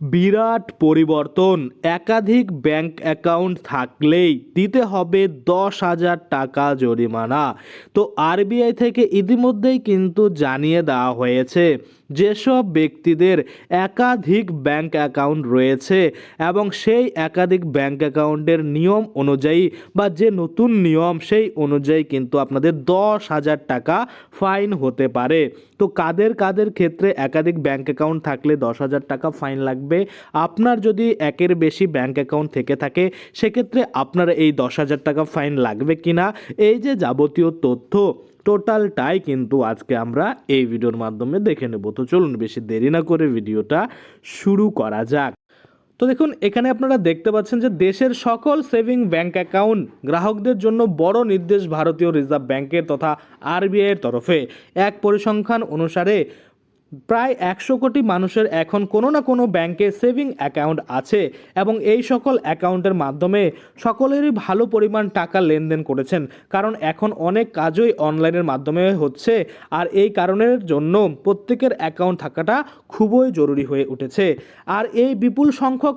বিরাট পরিবর্তন, একাধিক bank account থাকলেই দিতে হবে দশ হাজার টাকা জরিমানা। তো আরবিআই থেকে ইতিমধ্যেই কিন্তু জানিয়ে দেওয়া হয়েছে যেসব ব্যক্তিদের একাধিক ব্যাংক অ্যাকাউন্ট রয়েছে এবং সেই একাধিক ব্যাংক অ্যাকাউন্টের নিয়ম অনুযায়ী বা যে নতুন নিয়ম সেই অনুযায়ী কিন্তু আপনাদের দশ হাজার টাকা ফাইন হতে পারে। তো কাদের কাদের ক্ষেত্রে একাধিক ব্যাংক অ্যাকাউন্ট থাকলে দশ হাজার টাকা ফাইন লাগবে? আপনার যদি একের বেশি ব্যাংক অ্যাকাউন্ট থেকে থাকে, সেক্ষেত্রে আপনার এই দশ হাজার টাকা ফাইন লাগবে কি না এই যে যাবতীয় তথ্য টোটালটাই কিন্তু আজকে আমরা এই ভিডিওর মাধ্যমে দেখে নেব। তো চলুন বেশি দেরি না করে ভিডিওটা শুরু করা যাক। তো দেখুন, এখানে আপনারা দেখতে পাচ্ছেন যে দেশের সকল সেভিং ব্যাংক অ্যাকাউন্ট গ্রাহকদের জন্য বড় নির্দেশ ভারতীয় রিজার্ভ ব্যাংকের তথা আরবিআইয়ের তরফে। এক পরিসংখ্যান অনুসারে প্রায় একশো কোটি মানুষের এখন কোনো না কোনো ব্যাংকে সেভিং অ্যাকাউন্ট আছে এবং এই সকল অ্যাকাউন্টের মাধ্যমে সকলেরই ভালো পরিমাণ টাকা লেনদেন করেছেন। কারণ এখন অনেক কাজই অনলাইনের মাধ্যমে হচ্ছে আর এই কারণের জন্য প্রত্যেকের অ্যাকাউন্ট থাকাটা খুবই জরুরি হয়ে উঠেছে। আর এই বিপুল সংখ্যক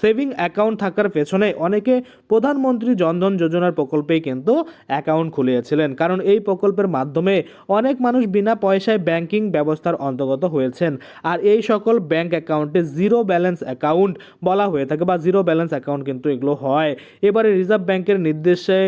সেভিং অ্যাকাউন্ট থাকার পেছনে অনেকে প্রধানমন্ত্রী জনধন যোজনার প্রকল্পেই কিন্তু অ্যাকাউন্ট খুলিয়েছিলেন কারণ এই প্রকল্পের মাধ্যমে অনেক মানুষ বিনা পয়সায় ব্যাংকিং ব্যবস্থার অন্তর্গত হয়েছেন। আর এই সকল ব্যাংক অ্যাকাউন্টে জিরো ব্যালেন্স অ্যাকাউন্ট বলা হয়ে থাকে বা জিরো ব্যালেন্স অ্যাকাউন্ট কিন্তু এগুলো হয়। এবারে রিজার্ভ ব্যাংকের নির্দেশে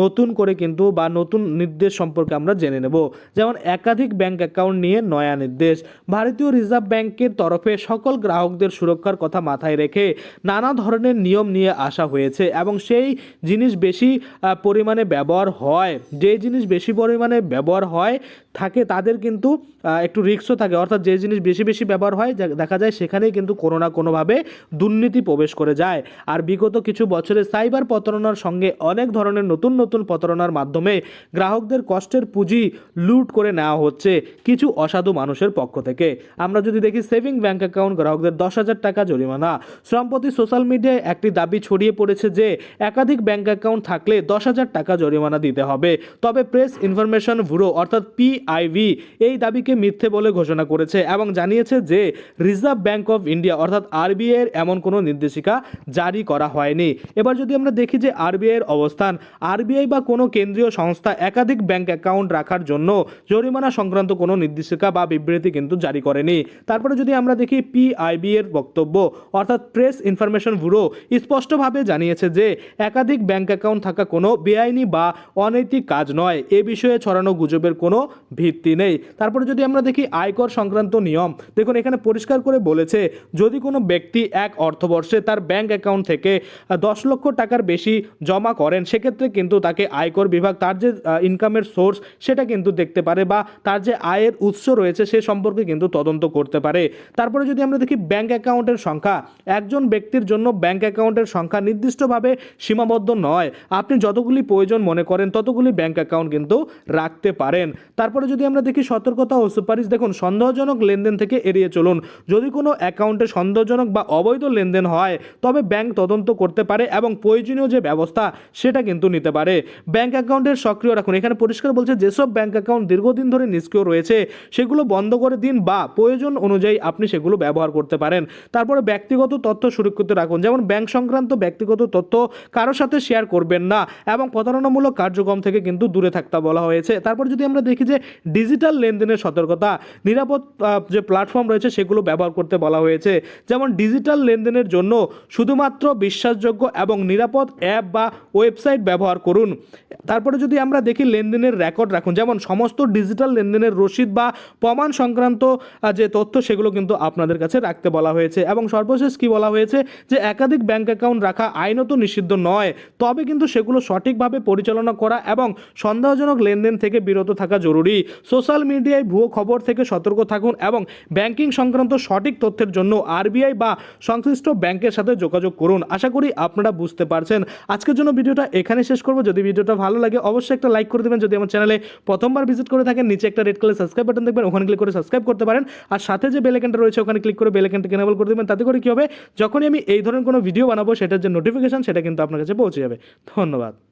নতুন করে কিন্তু বা নতুন নির্দেশ সম্পর্কে আমরা জেনে নেব। যেমন একাধিক ব্যাংক অ্যাকাউন্ট নিয়ে নয়া নির্দেশ। ভারতীয় রিজার্ভ ব্যাংকের তরফে সকল গ্রাহকদের সুরক্ষার কথা মাথায় রেখে নানা ধরনের নিয়ম নিয়ে আসা হয়েছে এবং সেই জিনিস বেশি পরিমাণে ব্যবহার হয়। যে জিনিস বেশি পরিমাণে ব্যবহার হয় থাকে, তাদের কিন্তু একটু রিস্কও থাকে। অর্থাৎ যে জিনিস বেশি বেশি ব্যবহার হয় দেখা যায় সেখানেই কিন্তু কোনো না কোনোভাবে দুর্নীতি প্রবেশ করে যায়। আর বিগত কিছু বছরে সাইবার প্রতারণার সঙ্গে অনেক ধরনের নতুন নতুন প্রতারণার মাধ্যমে গ্রাহকদের কষ্টের পুঁজি লুট করে নেওয়া হচ্ছে কিছু অসাধু মানুষের পক্ষ থেকে। আমরা যদি দেখি সেভিং ব্যাংক অ্যাকাউন্ট গ্রাহকদের দশ হাজার টাকা জরিমানা। সম্প্রতি সোশ্যাল মিডিয়ায় একটি দাবি ছড়িয়ে পড়েছে যে, একাধিক ব্যাংক অ্যাকাউন্ট থাকলে দশ হাজার টাকা জরিমানা দিতে হবে। তবে প্রেস ইনফরমেশন ব্যুরো অর্থাৎ পিআইভি এই দাবিকে মিথ্যে বলে ঘোষণা করেছে এবং জানিয়েছে যে রিজার্ভ ব্যাংক অফ ইন্ডিয়া অর্থাৎ আরবিআই এর এমন কোনো নির্দেশিকা জারি করা হয়নি। এবার যদি আমরা দেখি যে আরবিআই এর অবস্থান, আরবিআই বা কোনো কেন্দ্রীয় সংস্থা একাধিক ব্যাংক অ্যাকাউন্ট রাখার জন্য জরিমানা সংক্রান্ত কোনো নির্দেশিকা বা বিবৃতি কিন্তু জারি করেনি। তারপরে যদি আমরা দেখি পিআইবি এর বক্তব্য, অর্থাৎ প্রেস ইনফরমেশন ব্যুরো স্পষ্টভাবে জানিয়েছে যে একাধিক ব্যাংক অ্যাকাউন্ট থাকা কোনো বেআইনি বা অনৈতিক কাজ নয়। এ বিষয়ে ছড়ানো গুজবের কোনো ভিত্তি নেই। তারপরে যদি আমরা দেখি আয়কর সংক্রান্ত নিয়ম, দেখুন এখানে পরিষ্কার করে বলেছে, যদি কোনো ব্যক্তি এক অর্থবর্ষে তার ব্যাংক অ্যাকাউন্ট থেকে দশ লক্ষ টাকার বেশি জমা করেন, সেক্ষেত্রে কিন্তু তাকে আয়কর বিভাগ, তার যে ইনকামের সোর্স সেটা কিন্তু দেখতে পারে বা তার যে আয়ের উৎস রয়েছে, সে সম্পর্কে কিন্তু তদন্ত করতে পারে। তারপরে যদি আমরা দেখি ব্যাংক অ্যাকাউন্টের সংখ্যা, একজন ব্যক্তির জন্য ব্যাংক অ্যাকাউন্টের সংখ্যা নির্দিষ্টভাবে সীমাবদ্ধ নয়। আপনি যতগুলি প্রয়োজন মনে করেন, ততগুলি ব্যাংক অ্যাকাউন্ট কিন্তু রাখতে পারেন। তারপরে যদি আমরা দেখি সতর্কতা ও সুপারিশ, দেখুন, সন্দেহজনক লেনদেন থেকে এড়িয়ে চলুন। যদি কোনো অ্যাকাউন্টে সন্দেহজনক বা অবৈধ লেনদেন হয়, তবে ব্যাংক তদন্ত করতে পারে এবং প্রয়োজনীয় যে ব্যবস্থা, সেটা কিন্তু নিতে পারে। ব্যাংক অ্যাকাউন্টের সক্রিয় রাখুন। এখানে পরিষ্কার বলছে, যেসব ব্যাংক অ্যাকাউন্ট দীর্ঘদিন ধরে নিষ্ক্রিয় রয়েছে, সেগুলো বন্ধ করে দিন বা প্রয়োজন অনুযায়ী আপনি সেগুলো ব্যবহার করতে পারেন। তারপরে ব্যক্তিগত তথ্য সুরক্ষিত রাখুন। যেমন, ব্যাংক সংক্রান্ত ব্যক্তিগত তথ্য কারোর সাথে শেয়ার করবেন না এবং প্রতারণামূলক কার্যক্রম থেকে কিন্তু দূরে থাকতে বলা হয়েছে। তারপর যদি আমরা দেখি যে ডিজিটাল লেনদেনের সতর্কতা, নিরাপদ যে প্ল্যাটফর্ম রয়েছে সেগুলো ব্যবহার করতে বলা হয়েছে। যেমন ডিজিটাল লেনদেনের জন্য শুধুমাত্র বিশ্বাসযোগ্য এবং নিরাপদ অ্যাপ বা ওয়েবসাইট ব্যবহার করুন। তারপরে যদি আমরা দেখি লেনদেনের রেকর্ড রাখুন, যেমন সমস্ত ডিজিটাল লেনদেনের রসিদ বা প্রমাণ সংক্রান্ত যে তথ্য সেগুলো কিন্তু আপনাদের কাছে রাখতে বলা হয়েছে। এবং সর্বশেষ কি বলা হয়েছে? যে একাধিক ব্যাংক অ্যাকাউন্ট রাখা আইনত নিষিদ্ধ নয়, তবে কিন্তু সেগুলো সঠিকভাবে পরিচালনা করা এবং সন্দেহজনক লেনদেন থেকে বিরত থাকা সোশ্যাল মিডিয়ায় ভুয়ো খবর থেকে সতর্ক থাকুন এবং ব্যাংকিং সংক্রান্ত সঠিক তথ্যের জন্য আরবিআই বা সংশ্লিষ্ট ব্যাংকের সাথে যোগাযোগ করুন। আশা করি আপনারা বুঝতে পারছেন। আজকের জন্য ভিডিওটা এখানে শেষ করব। যদি ভিডিওটা ভালো লাগে, অবশ্যই একটা লাইক করে দেবেন। যদি আমার চ্যানেলে প্রথমবার ভিজিট করে থাকেন, নিচে একটা রেড কালার সাবস্ক্রাইব বাটন দেখবেন, ওখানে ক্লিক করে সাবস্ক্রাইব করতে পারেন। আর সাথে যে বেলেকেনটা রয়েছে, ওখানে ক্লিক করে বেলেকেনটাকে এনেবল করে দেবেন। তাতে করে কী হবে? যখনই আমি এই ধরনের কোনো ভিডিও বানাবো, সেটার যে নোটিফিকেশন সেটা কিন্তু আপনার কাছে পৌঁছে যাবে। ধন্যবাদ।